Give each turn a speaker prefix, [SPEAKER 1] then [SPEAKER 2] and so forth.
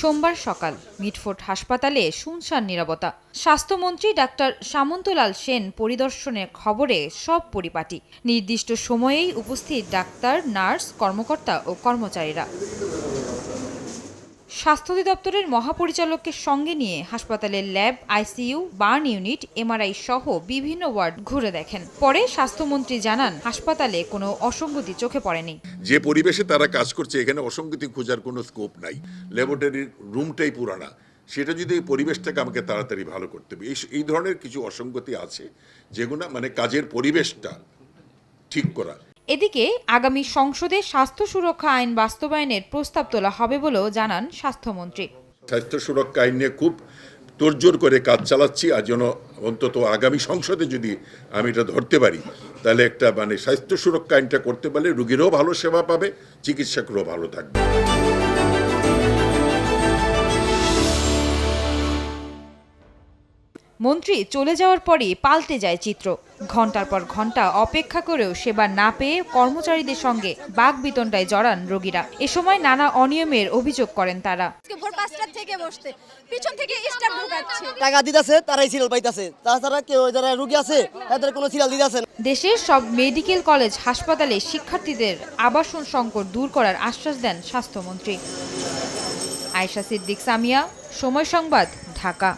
[SPEAKER 1] সোমবার সকাল মিটফোর্ট হাসপাতালে শুনশান নিরাপত্তা স্বাস্থ্যমন্ত্রী ডাক্তার সামন্তলাল সেন পরিদর্শনের খবরে সব পরিপাটি। নির্দিষ্ট সময়েই উপস্থিত ডাক্তার, নার্স, কর্মকর্তা ও কর্মচারীরা। স্বাস্থ্য অধিদপ্তরের মহাপরিচালককে সঙ্গে নিয়ে হাসপাতালের lab, ICU, burn unit, MRI সহ বিভিন্ন ওয়ার্ড ঘুরে দেখেন। পরে স্বাস্থ্যমন্ত্রী জানান, হাসপাতালে কোনো অসঙ্গতি চোখে পড়েনি।
[SPEAKER 2] যে পরিবেশে তারা কাজ করছে, এখানে অসঙ্গতি খোঁজার কোনো স্কোপ নাই। ল্যাবরেটরির রুমটাই পুরানা। সেটা যদি এই পরিবেশটাকে আমাকে তাড়াতাড়ি ভালো করতে হবে। এই এই ধরনের কিছু অসঙ্গতি আছে যেগুলো মানে কাজের পরিবেশটা ঠিক করা।
[SPEAKER 1] এদিকে আগামী সংসদে স্বাস্থ্য সুরক্ষা আইন বাস্তবায়নের প্রস্তাব তোলা হবে বলেও জানান স্বাস্থ্যমন্ত্রী।
[SPEAKER 2] স্বাস্থ্য সুরক্ষা আইন নিয়ে খুব তোড়জোড় করে কাজ চালাচ্ছি আর যেন অন্তত আগামী সংসদে যদি আমি এটা ধরতে পারি, তাহলে একটা মানে স্বাস্থ্য সুরক্ষা আইনটা করতে পারলে রুগীরাও ভালো সেবা পাবে, চিকিৎসকরাও ভালো থাকবে।
[SPEAKER 1] মন্ত্রী চলে যাওয়ার পরই পাল্টে যায় চিত্র। ঘণ্টার পর ঘণ্টা অপেক্ষা করেও সেবা না পেয়ে কর্মচারীদের সঙ্গে বাঘ বিতণ্ডায় জড়ান রোগীরা। এ সময় নানা অনিয়মের অভিযোগ করেন তারা।
[SPEAKER 3] ভোর পাঁচটার থেকে বসতে। পিছন থেকে স্টাফ ঢুকাচ্ছে।
[SPEAKER 4] টাকা দিতেছে তারাই সিরিয়াল পাইতেছে। তাছাড়া কেউ যারা রুগী আছে তাদের কোনো সিরিয়াল দিতেছে
[SPEAKER 1] দেশের সব মেডিকেল কলেজ হাসপাতালে শিক্ষার্থীদের আবাসন সংকট দূর করার আশ্বাস দেন স্বাস্থ্যমন্ত্রী। আয়শা সিদ্দিক সামিয়া সময় সংবাদ ঢাকা।